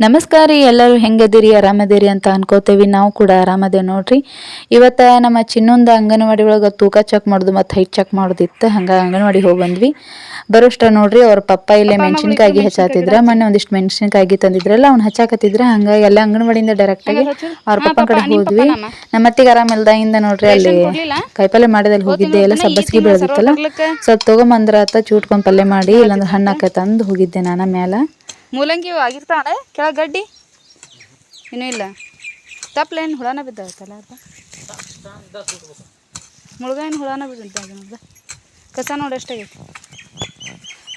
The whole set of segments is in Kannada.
ನಮಸ್ಕಾರ ರೀ ಎಲ್ಲರೂ ಹೆಂಗದಿರಿ ಆರಾಮದಿರಿ ಅಂತ ಅನ್ಕೋತೇವಿ. ನಾವು ಕೂಡ ಆರಾಮದೇವ್ ನೋಡ್ರಿ. ಇವತ್ತ ನಮ್ಮ ಚಿನ್ನೊಂದು ಅಂಗನವಾಡಿ ಒಳಗೆ ತೂಕ ಚೆಕ್ ಮಾಡೋದು ಮತ್ತು ಹೈಟ್ ಚೆಕ್ ಮಾಡೋದಿತ್ತು ಹಂಗ ಅಂಗನವಾಡಿ ಹೋಗಿ ಬಂದ್ವಿ. ಬರೋಷ್ಟ ನೋಡ್ರಿ ಅವ್ರ ಪಪ್ಪ ಇಲ್ಲೇ ಮೆಣಸಿನ್ಕಾಯಿ ಹಚ್ಚಾತಿದ್ರ ಮೊನ್ನೆ ಒಂದಿಷ್ಟು ಮೆಣಸಿನ್ಕಾಯಿ ತಂದಿದ್ರಲ್ಲ ಅವ್ನು ಹಚ್ಚಾಕತ್ತಿದ್ರ ಹಂಗ ಎಲ್ಲ ಅಂಗನವಾಡಿಯಿಂದ ಡೈರೆಕ್ಟ್ ಆಗಿ ಅವ್ರ ಪಪ್ಪನ ಕಡೆ ಹೋದ್ವಿ. ನಮ್ಮ ಅತ್ತಿಗೆ ಆರಾಮ ಇಲ್ದಾಗಿಂದ ನೋಡ್ರಿ ಅಲ್ಲಿ ಕಾಯಿಪಲ್ಲೆ ಮಾಡಿದಲ್ಲಿ ಹೋಗಿದ್ದೆ ಎಲ್ಲ ಸಬ್ಬಸ್ಗಿ ಬೆಳೆದಿತ್ತಲ್ಲ. ಸ್ವಲ್ಪ ತಗೊಂಬಂದ್ರ ಆತ ಚೂಟ್ಕೊಂಡ್ ಪಲ್ಯ ಮಾಡಿ ಇಲ್ಲಾಂದ್ರೆ ಹಣ್ಣು ತಂದು ಅಂದ್ ಹೋಗಿದ್ದೆ ನಾನು ಮ್ಯಾಲ. ಮೂಲಂಗಿ ಆಗಿರ್ತಾಳೆ ಕೆಳಗೆ ಗಡ್ಡಿ? ಇನ್ನೂ ಇಲ್ಲ. ತಪ್ಪಲೇನು ಹುಳನ ಬಿದ್ದಾಗತ್ತಲ್ಲ ಅರ್ಧ ಮುಳುಗಾಯಿನ ಹುಳನ ಬಿದ್ದ ಕಸ ನೋಡಿ ಎಷ್ಟಾಗೈತಿ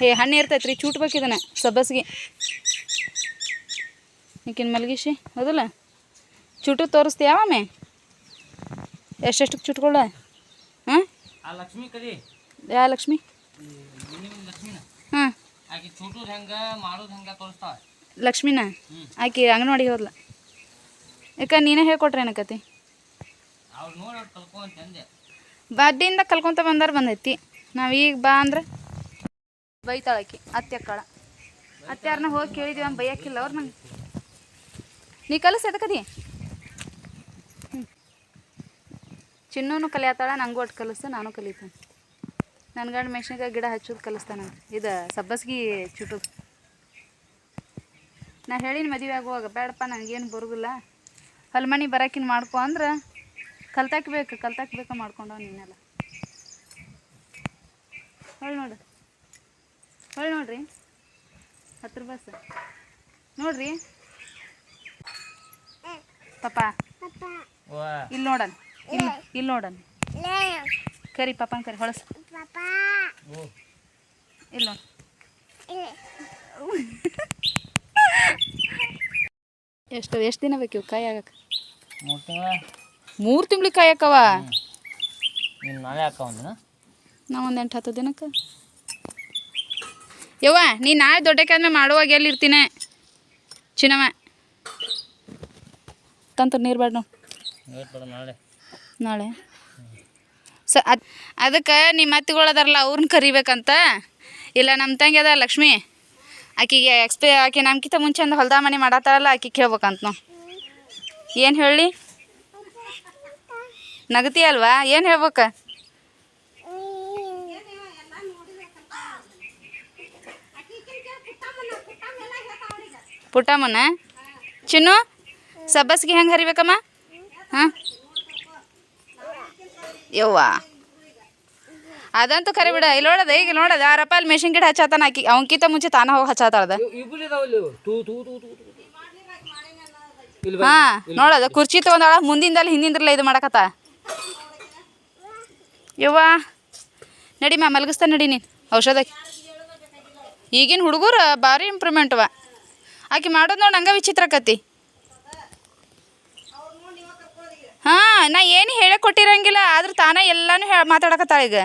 ಏ ಹಣ್ಣು ಇರ್ತೈತೆ ರೀ ಚೂಟ್ಬೇಕು ಇದನ್ನ ಸಬ್ಬಸ್ಗೆ. ಈಕಿನ ಮಲಗಿಸಿ ಹೌದಲ್ಲ? ಚುಟು ತೋರಿಸ್ತೀಯ ಆಮೆ ಎಷ್ಟೆಷ್ಟಕ್ಕೆ ಚುಟ್ಕೊಳ್ಳ? ಹಾಂ ಯಾ ಲಕ್ಷ್ಮಿ? ಹಾಂ ಆಕಿ ಚೂಟುದ್ ಹೆಂಗ ಮಾಡೋದ್ ಹೆಂಗ ತೋರಿಸ್ತಾಳ. ಲಕ್ಷ್ಮಿನ? ಆಕಿ ಅಂಗನವಾಡಿ ಹೋದ್ಲ. ಯಾಕ ನೀನೇ ಹೇಳ್ಕೊಟ್ರೆ ಏನಕತಿ ಅವ್ರು ನೋಡಿ ಅವ್ರು ಕಲ್ಕೊ ಅಂತ ಅಂದೆ ಬಡ್ಡಿಯಿಂದ ಕಲ್ಕೊಂತ ಬಂದಾರ ಬಂದೈತಿ. ನಾವು ಈಗ ಬಾ ಅಂದ್ರೆ ಬೈತಾಳಕಿ ಅತ್ತೆ ಅಕ್ಕಳ. ಅತ್ಯಾರನ್ನ ಹೋಗಿ ಕೇಳಿದ್ವಿ ಅಂತ ಬೈಯಕ್ಕಿಲ್ಲ ಅವ್ರು ನಂಗೆ ನೀ ಕಲಸ ಎದಕದಿ? ಚಿನ್ನೂನು ಕಲಿಯತ್ತಾಳ ನಂಗೂ ಒಟ್ಟು ಕಲಿಸ್ತು ನಾನು ಕಲಿತೀನಿ. ನನ್ನ ಗಂಡು ಮೆಣಸಿನ್ಕಾಯಿ ಗಿಡ ಹಚ್ಚೋದು ಕಲಿಸ್ತಾನ ಇದು ಸಬ್ಬಸ್ಗಿ ಚುಟೋದು ನಾ ಹೇಳಿನ ಮದುವೆ ಆಗುವಾಗ ಬೇಡಪ್ಪ ನನಗೇನು ಬರೋದಿಲ್ಲ. ಹೊಲ್ಮನಿ ಬರಕಿನ ಮಾಡ್ಕೊ ಅಂದ್ರೆ ಕಲ್ತಾಕ್ಬೇಕು ಕಲ್ತಾಕ್ಬೇಕು ಕಲ್ತಾಕ್ ಬೇಕು ಮಾಡ್ಕೊಂಡವ ನೀನೆಲ್ಲ. ಹೊಳ್ ನೋಡು. ಹೇಳಿ ನೋಡ್ರಿ. ಹತ್ತು ಬಸ್. ನೋಡ್ರಿ. ಪಾಪ ವಾ ಇಲ್ಲಿ ನೋಡನ್. ಇಲ್ಲಿ ಇಲ್ಲಿ ನೋಡನ್. ಕರಿ ಪಪ್ಪ ಕರಿ ಹೊಳಸ್. ಇಲ್ಲಿ ಎಷ್ಟು ಎಷ್ಟು ದಿನ ಬೇಕು ಇವು ಕಾಯಿ ಆಗಕ್ಕೆ ಮೂರು ತಿಂಗಳ ಮೂರು ತಿಂಗ್ಳಿಗೆ ಕಾಯಿ ಹಾಕವ ನೀನು ನಾಳೆ ಹಾಕ ಒಂದಿನ? ನಾ ಒಂದು ಎಂಟು ಹತ್ತು ದಿನಕ್ಕೆ. ಯವ್ವ ನೀ ನಾಳೆ ದೊಡ್ಡಕ್ಕಾದ್ಮೇಲೆ ಮಾಡುವಾಗ ಎಲ್ಲಿರ್ತೀನಿ? ಚಿನ್ನವ. ತಂತ್ರ ನೀರು ನಾವು ಬೇಡ ನಾಳೆ. ನಾಳೆ. ಸ ಅದು, ಅದಕ್ಕೆ ನಿಮ್ಮ ಅತ್ತಿಗಳು ಅದಾರಲ್ಲ ಅವ್ರನ್ನ ಕರಿಬೇಕಂತ? ಇಲ್ಲ ನಮ್ಮ ತಂಗಿ ಅದ ಲಕ್ಷ್ಮಿ. ಆಕಿಗೆ ಎಕ್ಸ್ಪೆ ಆಕೆ ನಮ್ಗಿಂತ ಮುಂಚೆ ಒಂದು ಹೊಲ್ದ ಮನೆ ಮಾಡತ್ತಾರಲ್ಲ ಆಕಿ ಕೇಳ್ಬೇಕಂತ ನಾವು ಏನು ಹೇಳಿ? ನಗತಿ ಅಲ್ವಾ? ಏನು ಹೇಳ್ಬೇಕ? ಪುಟ್ಟಮ್ಮನ? ಚಿನ್ನು ಸಬ್ಬಸ್ಗೆ ಹೆಂಗೆ ಹರಿಬೇಕಮ್ಮ? ಹಾಂ? ಯವ್ವ. ಅದಂತೂ ಕರೆ ಬಿಡ ಇಲ್ಲಿ ನೋಡದ ಈಗ ನೋಡದ ಆ ರಪಾಲ್ ಮೆಷಿನ್ ಗಿಡ ಹಚ್ಚಾತಾನ ಆಕಿ ಅವನ್ಕಿಂತ ಮುಂಚೆ ತಾನ ಹೋಗಿ ಹಚ್ಚಾತಾಳ್ದ. ಹಾ ನೋಡದ ಕುರ್ಚಿ ತಗೊಂಡಾಳ ಮುಂದಿಂದಲ್ಲಿ ಹಿಂದಿಂದ್ರಲ್ಲ ಇದು ಮಾಡಕತ್ತ. ಯವ್ವಾ ನಡಿ ಮ್ಯಾಮ್ ಮಲಗಿಸ್ತಾ ನಡಿ ನೀನು ಔಷಧ ಈಗಿನ ಹುಡುಗರು ಭಾರಿ ಇಂಪ್ರೂವ್ಮೆಂಟ್ವ ಆಕೆ ಮಾಡೋದು ನೋಡಿ ಹಂಗ ವಿಚಿತ್ರ ಕತಿ. ಹಾಂ, ನಾ ಏನು ಹೇಳೇ ಕೊಟ್ಟಿರಂಗಿಲ್ಲ, ಆದ್ರೆ ತಾನೇ ಎಲ್ಲಾನು ಹೇಳ ಮಾತಾಡಕತ್ತಾಳ ಈಗ.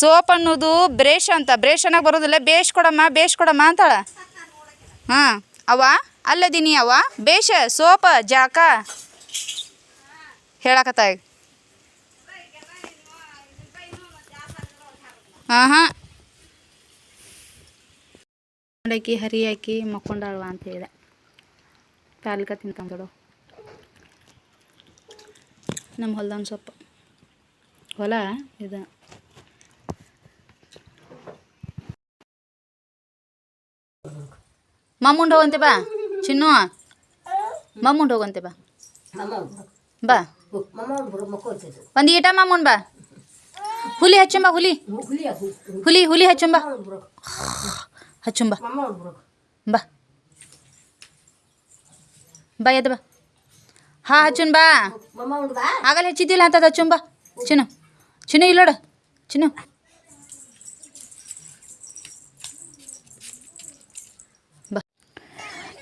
ಸೋಪ್ ಅನ್ನೋದು ಬ್ರೇಷ್ ಅಂತ, ಬ್ರೇಷ್ ಅನ್ನಕ್ಕೆ ಬರೋದಿಲ್ಲ, ಬೇಷ್ ಕೊಡಮ್ಮ ಬೇಷ್ ಕೊಡಮ್ಮ ಅಂತಾಳ. ಹಾಂ ಅವ ಅಲ್ಲದೀನಿ ಅವ ಬೇಷ, ಸೋಪ, ಜಾಕ ಹೇಳಕತ್ತ ಈಗ. ಹಾಂ ಹಾಂ. ಹರಿಯಾಕಿ ಹರಿ ಹಾಕಿ ಮಕ್ಕೊಂಡಾಳ್ವ ಅಂತ ಹೇಳಿದೆ. ತಿನ್ಕೊಂಬಿಡು ನಮ್ಮ ಹೊಲ್ದನ್ ಸೊಪ್ಪ. ಹೊಲ? ಇದು. ಮಮ್ಮುಂಡ್ ಹೋಗಂತೆ ಬಾ. ಚಿನ್ನು. ಮಮ್ಮುಂಡ್ ಹೋಗಂತೆ ಬಾ. ಬಾ. ಒಂದು ಈಟ ಮಮ್ಮುಂಡ್ ಬಾ. ಹುಲಿ ಹಚ್ಚಂಬ ಹುಲಿ. ಹುಲಿ ಹುಲಿ ಹಚ್ಚಂಬ. ಹಚ್ಚಂಬ. ಬಾ. ಬಾ ಎದ್ದು ಬಾ. ಹಾ ಹಚ್ಚುನ್ ಬಾ. ಆಗಲ್ಲ ಹೆಚ್ಚಿದ್ದಿಲ್ಲ ಅಂತದ ಹಚ್ಚುನ್ ಬಾ ಚಿನ್ನು ಚಿನ್ನು ಇಲ್ಲೋಡ. ಚಿನ್ನು.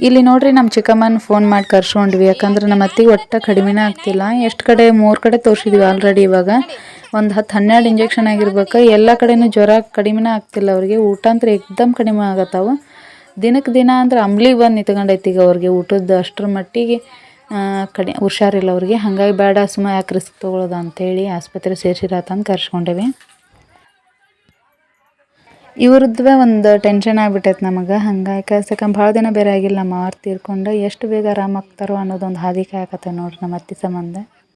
ಇಲ್ಲಿ ನೋಡ್ರಿ ನಮ್ಮ ಚಿಕ್ಕಮ್ಮನ ಫೋನ್ ಮಾಡಿ ಕರ್ಸ್ಕೊಂಡ್ವಿ. ಯಾಕಂದ್ರೆ ನಮ್ಮ ಅತ್ತಿಗೆ ಒಟ್ಟ ಕಡಿಮೆನೇ ಆಗ್ತಿಲ್ಲ. ಎಷ್ಟು ಕಡೆ ಮೂರು ಕಡೆ ತೋರಿಸಿದ್ವಿ ಆಲ್ರೆಡಿ ಇವಾಗ. ಒಂದು ಹತ್ತು ಹನ್ನೆರಡು ಇಂಜೆಕ್ಷನ್ ಆಗಿರ್ಬೇಕು. ಎಲ್ಲ ಕಡೆನೂ ಜ್ವರ ಕಡಿಮೆನೇ ಆಗ್ತಿಲ್ಲ ಅವ್ರಿಗೆ. ಊಟ ಅಂದ್ರೆ ಏಕ್ದಮ್ ಕಡಿಮೆ ಆಗತ್ತಾವ. ದಿನಕ್ಕೆ ದಿನ ಅಂದ್ರೆ ಅಂಬ್ಲಿಗೆ ಬಂದು ನಿಂತ್ಕೊಂಡೈತಿ ಈಗ ಅವ್ರಿಗೆ ಊಟದ ಅಷ್ಟರ ಮಟ್ಟಿಗೆ. ಕಡಿ ಹುಷಾರಿಲ್ಲ ಅವ್ರಿಗೆ ಹಾಗಾಗಿ ಬೇಡ ಸುಮ್ಮ ಯಾಕೆ ರಿಸ್ಕ್ ತೊಗೊಳೋದು ಅಂತೇಳಿ ಆಸ್ಪತ್ರೆ ಸೇರಿಸಿರತ್ತಂದು ಕರ್ಸ್ಕೊಂಡೇವಿ. ಇವ್ರದ್ವೇ ಒಂದು ಟೆನ್ಷನ್ ಆಗ್ಬಿಟ್ಟೈತೆ ನಮಗೆ. ಹಂಗಾಗಿ ಯಾಕಂದ್ರೆ ಭಾಳ ದಿನ ಬೇರೆ ಆಗಿಲ್ಲ. ನಮ್ಮ ಅವ್ರು ತೀರ್ಕೊಂಡು ಎಷ್ಟು ಬೇಗ ಆರಾಮಾಗ್ತಾರೋ ಅನ್ನೋದೊಂದು ಹಾದಿ ಕಾಯಕತ್ತೆ ನೋಡ್ರಿ ನಮ್ಮ ಅತ್ತೆ ಸಂಬಂಧ.